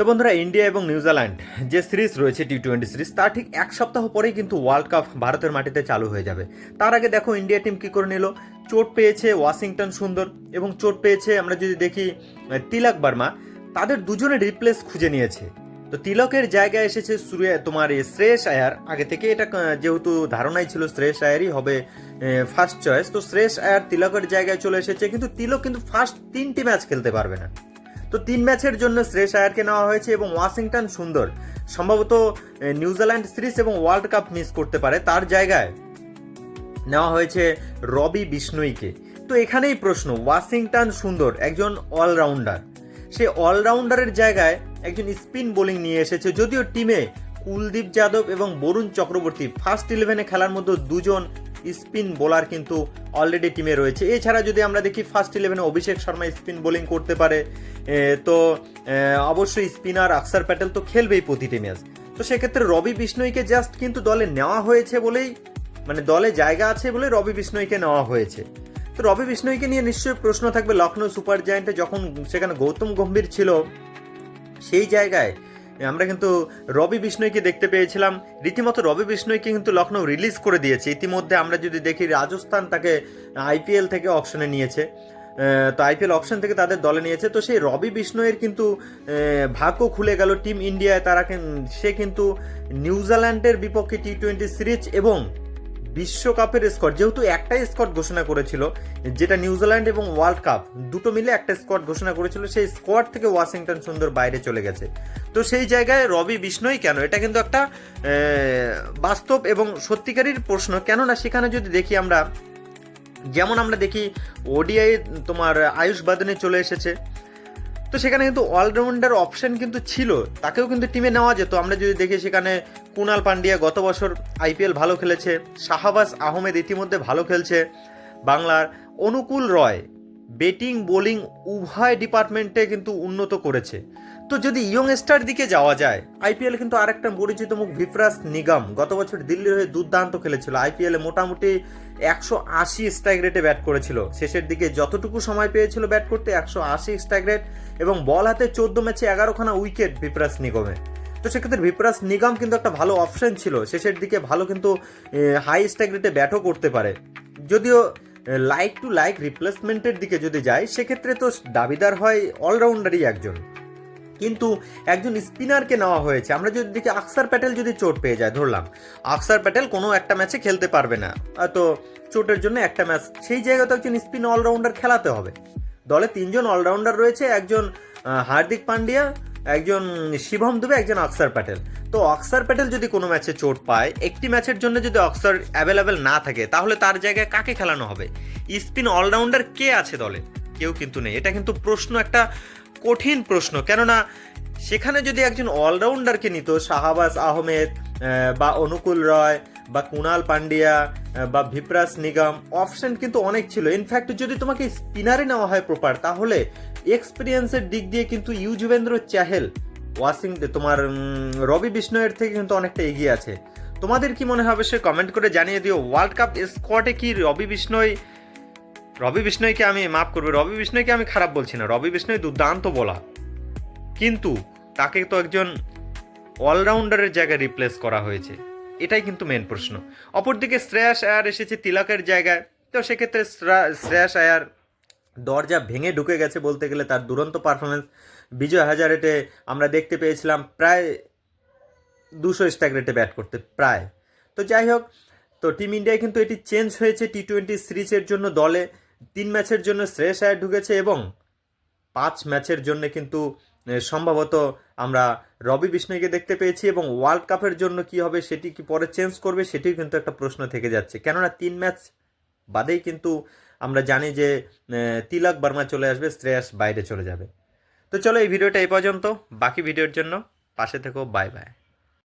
তো বন্ধুরা, ইন্ডিয়া এবং নিউজিল্যান্ড যে সিরিজ রয়েছে টি টোয়েন্টি সিরিজ তার ঠিক এক সপ্তাহ পরেই কিন্তু ওয়ার্ল্ড কাপ ভারতের মাটিতে চালু হয়ে যাবে। তার আগে দেখো, ইন্ডিয়া টিম কি করে নিল? চোট পেয়েছে ওয়াশিংটন সুন্দর এবং চোট পেয়েছে, আমরা যদি দেখি, তিলক বার্মা, তাদের দুজনের রিপ্লেস খুঁজে নিয়েছে। তো তিলকের জায়গায় এসেছে সুরিয়া তোমার শ্রেয়স আয়ার। আগে থেকে এটা যেহেতু ধারণাই ছিল শ্রেয়স আয়ারই হবে ফার্স্ট চয়েস তো শ্রেয়স আয়ার তিলকের জায়গায় চলে এসেছে, কিন্তু তিলক কিন্তু ফার্স্ট তিনটি ম্যাচ খেলতে পারবে না। তো তিন ম্যাচের জন্য শ্রেয়স আয়ারকে নেওয়া হয়েছে এবং ওয়াশিংটন সুন্দর। সম্ভবত নিউজিল্যান্ড সিরিজ এবং ওয়ার্ল্ড কাপ মিস করতে পারে। তার জায়গায় নেওয়া হয়েছে রবি বিষ্ণুইকে। তো এখানেই প্রশ্ন, ওয়াশিংটন সুন্দর, একজন অলরাউন্ডার। সে অলরাউন্ডারের জায়গায় একজন স্পিন বোলিং নিয়ে এসেছে, যদিও টিমে কুলদীপ যাদব এবং বরুণ চক্রবর্তী ফার্স্ট ইলেভেনে খেলার মধ্যে দুজন স্পিন বোলার কিন্তু অলরেডি টিমে রয়েছে। এছাড়া যদি আমরা দেখি ফার্স্ট ইলেভেনে অভিষেক শর্মা স্পিন বোলিং করতে পারে তো অবশ্যই স্পিনার আকসার প্যাটেল তো খেলবেই প্রতিটি ম্যাচ তো সেক্ষেত্রে রবি বিষ্ণুইকে জাস্ট কিন্তু দলে নেওয়া হয়েছে বলেই মানে দলে জায়গা আছে বলে রবি বিষ্ণুইকে নেওয়া হয়েছে। তো রবি বিষ্ণুইকে নিয়ে নিশ্চয়ই প্রশ্ন থাকবে লখনৌ সুপার জায়ান্টে যখন সেখানে গৌতম গম্ভীর ছিল, সেই জায়গায় আমরা কিন্তু রবি বিষ্ণুইকে দেখতে পেয়েছিলাম। রীতিমতো রবি বিষ্ণুইকে কিন্তু লখনৌ রিলিজ করে দিয়েছে। ইতিমধ্যে আমরা যদি দেখি, রাজস্থান তাকে আইপিএল থেকে অপশনে নিয়েছে। তো আইপিএল অপশন থেকে তাদের দলে নিয়েছে। তো সেই রবি বিষ্ণয়ের কিন্তু ভাগ্য খুলে গেল টিম ইন্ডিয়ায়। তারা সে কিন্তু নিউজিল্যান্ডের বিপক্ষে টি টোয়েন্টি সিরিজ এবং বিশ্বকাপের স্কট যেহেতু একটাই স্কট ঘোষণা করেছিল, যেটা নিউজিল্যান্ড এবং ওয়ার্ল্ড কাপ, দুটো মিলে একটা স্কোয়াড ঘোষণা করেছিল, সেই স্কোয়াড থেকে ওয়াশিংটন সুন্দর বাইরে চলে গেছে। তো সেই জায়গায় রবি বিষ্ণুই কেন? এটা কিন্তু একটা বাস্তব এবং সত্যিকারের প্রশ্ন। কেননা সেখানে যদি দেখি আমরা, যেমন আমরা দেখি ওডিআই তোমার আয়ুষ বাদনে চলে এসেছে। তো সেখানে কিন্তু অলরাউন্ডার অপশন কিন্তু ছিল, তাকেও কিন্তু টিমে নেওয়া যেত। আমরা যদি দেখি সেখানে কুনাল পান্ডিয়া গত বছর আইপিএল ভালো খেলেছে, শাহাবাজ আহমেদ ইতিমধ্যে ভালো খেলছে। বাংলার অনুকূল রয় ব্যাটিং বোলিং উভয় ডিপার্টমেন্টে কিন্তু উন্নত করেছে। তো যদি ইয়ং স্টার দিকে যাওয়া যায় আইপিএল কিন্তু আরেকটা পরিচিত মুখ, ভিপ্রাস নিগম। গত বছর দিল্লির হয়ে দুর্দান্ত খেলেছিল। আইপিএলে মোটামুটি একশো আশি স্ট্রাইক রেটে ব্যাট করেছিল। শেষের দিকে যতটুকু সময় পেয়েছিল ব্যাট করতে, একশো আশি স্ট্রাইক রেট এবং বল হাতে চোদ্দ ম্যাচে এগারোখানা উইকেট ভিপ্রাস নিগমে। তো সেক্ষেত্রে ভিপ্রাস নিগম কিন্তু একটা ভালো অপশন ছিল। শেষের দিকে ভালো কিন্তু হাই স্ট্রাইক রেটে ব্যাটও করতে পারে। যদিও লাইক টু লাইক রিপ্লেসমেন্টের দিকে যদি যায়, সেক্ষেত্রে তো দাবিদার হয় অলরাউন্ডারই একজন। কিন্তু একজন স্পিনারকে নেওয়া হয়েছে। আমরা যদি দেখি, আকসার প্যাটেল যদি চোট পেয়ে যায়, ধরলাম। আকসার প্যাটেল কোনো একটা ম্যাচে খেলতে পারবে না। তো চোটের জন্য একটা ম্যাচ। সেই জায়গায় তো একজন স্পিন অলরাউন্ডার খেলাতে হবে। দলে তিনজন অলরাউন্ডার রয়েছে, একজন হার্দিক পান্ডিয়া, একজন শিবম দুবে, একজন অক্সার প্যাটেল। তো অক্সার প্যাটেল যদি কোনো ম্যাচে চোট পায়, একটি ম্যাচের জন্য যদি অক্সার অ্যাভেলেবেল না থাকে, তাহলে তার জায়গায় কাকে খেলানো হবে? স্পিন অলরাউন্ডার কে আছে দলে? কেউ কিন্তু নেই। এটা কিন্তু প্রশ্ন একটা কঠিন প্রশ্ন। কেননা সেখানে যদি একজন অলরাউন্ডারকে নিত, শাহবাজ আহমেদ বা অনুকূল রয়, বা কুনাল পান্ডিয়া বা ভিপ্রাস নিগম, অপশন কিন্তু অনেক ছিল। ইনফ্যাক্ট যদি তোমাকে স্পিনারে নেওয়া হয় প্রপার তাহলে এক্সপিরিয়েন্সের দিক দিয়ে কিন্তু ইউজুবেন্দ্র চাহেল ওয়াশিং তোমার রবি বিষ্ণয়ের থেকে কিন্তু অনেকটা এগিয়ে আছে। তোমাদের কি মনে হবে সে কমেন্ট করে জানিয়ে দিও। ওয়ার্ল্ড কাপ স্কোয়াডে কি রবি বিষ্ণয় রবি বিষ্ণয়কে আমি মাফ করব, রবি বিষ্ণয়কে আমি খারাপ বলছি না, রবি বিষ্ণয় দুর্দান্ত বলা কিন্তু তাকে তো একজন অলরাউন্ডারের জায়গায় রিপ্লেস করা হয়েছে, এটাই কিন্তু মেন প্রশ্ন। অপরদিকে শ্রেয়াস আয়ার এসেছে তিলকের জায়গায়, তো সেক্ষেত্রে শ্রা- শ্রেয়াস আয়ার দরজা ভেঙে ঢুকে গেছে বলতে গেলে তার দুরন্ত পারফরমেন্স বিজয় হাজারেটে আমরা দেখতে পেয়েছিলাম প্রায় দুশো স্ট্রাইক রেটে ব্যাট করতে, প্রায়। তো যাই হোক, তো টিম ইন্ডিয়ায় কিন্তু এটি চেঞ্জ হয়েছে টি টোয়েন্টি সিরিজের জন্য দলে। তিন ম্যাচের জন্য শ্রেয়স আয়ার ঢুকেছে এবং পাঁচ ম্যাচের জন্য কিন্তু সম্ভবত আমরা রবি বিষ্ণয়কে দেখতে পেয়েছি এবং ওয়ার্ল্ড কাপের জন্য কি হবে সেটি কি পরে চেঞ্জ করবে সেটিও কিন্তু একটা প্রশ্ন থেকে যাচ্ছে। কেননা তিন ম্যাচ বাদেই কিন্তু আমরা জানি যে তিলক বর্মা চলে আসবে, শ্রেয়াস বাইরে চলে যাবে। তো চলো এই ভিডিওটা এই পর্যন্ত। বাকি ভিডিওর জন্য পাশে থেকো, বাই বাই।